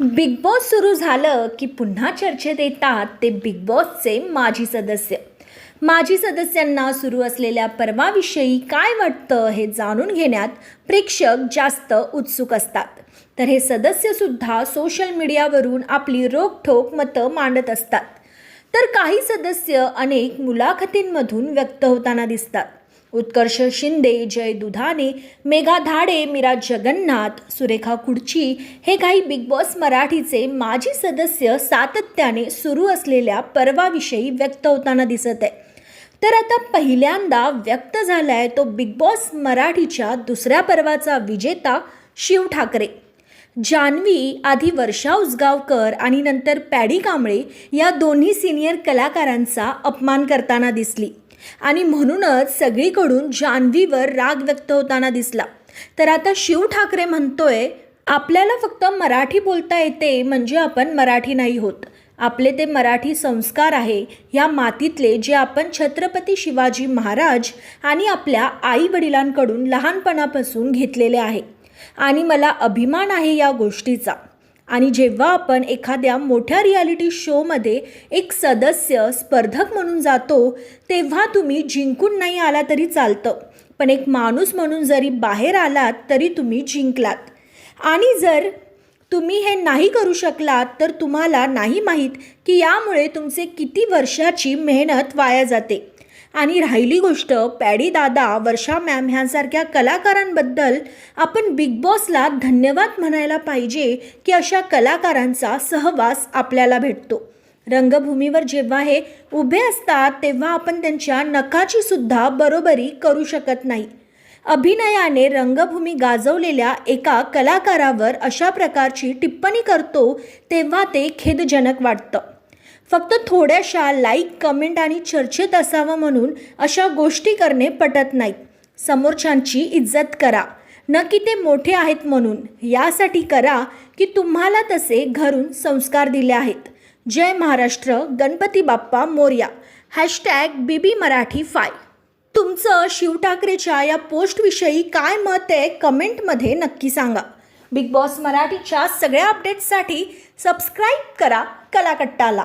Big boss सुरू झालं की पुन्हा चर्चेत येतात ते बिग बॉसचे माजी सदस्य. माजी सदस्यांना सुरू असलेल्या पर्वाविषयी काय वाटतं हे जाणून घेण्यात प्रेक्षक जास्त उत्सुक असतात. तर हे सदस्यसुद्धा सोशल मीडियावरून आपली रोखठोक मतं मांडत असतात. तर काही सदस्य अनेक मुलाखतींमधून व्यक्त होताना दिसतात. उत्कर्ष शिंदे जय दुधाने मेघा धाडे मीरा जगन्नाथ सुरेखा कुडची हे काही बिग बॉस मराठीचे माजी सदस्य सातत्याने सुरू असलेल्या पर्वाविषयी व्यक्त होताना दिसत आहे. तर आता पहिल्यांदा व्यक्त झालाय तो बिग बॉस मराठीच्या दुसऱ्या पर्वाचा विजेता शिव ठाकरे. जान्हवी आधी वर्षा उसगावकर आणि नंतर पॅडी कांबळे या दोन्ही सिनियर कलाकारांचा अपमान करताना दिसली. आणि म्हणूनच सगळीकडून जान्हवीवर राग व्यक्त होताना दिसला. तर आता शिव ठाकरे म्हणतोय आपल्याला फक्त मराठी बोलता येते म्हणजे आपण मराठी नाही होत. आपले ते मराठी संस्कार आहे. ह्या मातीतले जे आपण छत्रपती शिवाजी महाराज आणि आपल्या आई वडिलांकडून लहानपणापासून घेतलेले आहे. आणि मला अभिमान आहे या गोष्टीचा. आणि जेव्हा आपण एखाद्या मोठ्या रियालिटी शोमध्ये एक सदस्य स्पर्धक म्हणून जातो तेव्हा तुम्ही जिंकून नाही आला तरी चालतं. पण एक माणूस म्हणून जरी बाहेर आलात तरी तुम्ही जिंकलात. आणि जर तुम्ही हे नाही करू शकलात तर तुम्हाला नाही माहीत की यामुळे तुमचे किती वर्षाची मेहनत वाया जाते. आणि राहिली गोष्ट पॅडी दादा वर्षा मॅम ह्यांसारख्या कलाकारांबद्दल आपण बिग बॉसला धन्यवाद म्हणायला पाहिजे की अशा कलाकारांचा सहवास आपल्याला भेटतो. रंगभूमीवर जेव्हा हे उभे असतात तेव्हा आपण त्यांच्या नकाची सुद्धा बरोबरी करू शकत नाही. अभिनयाने रंगभूमी गाजवलेल्या एका कलाकारावर अशा प्रकारची टिप्पणी करतो तेव्हा ते खेदजनक वाटतं. फक्त थोड्याशा लाईक कमेंट आणि चर्चेत असावं म्हणून अशा गोष्टी करणे पटत नाहीत समोरच्यांची इज्जत करा. न की ते मोठे आहेत म्हणून. यासाठी करा की तुम्हाला तसे घरून संस्कार दिले आहेत. जय Maharashtra Ganpati Bappa Morya. Hashtag BB Marathi five तुमचं शिव ठाकरेच्या या पोस्टविषयी काय मत आहे कमेंटमध्ये नक्की सांगा. बिग बॉस मराठीच्या सगळ्या अपडेट्ससाठी सबस्क्राईब करा कलाकट्टाला.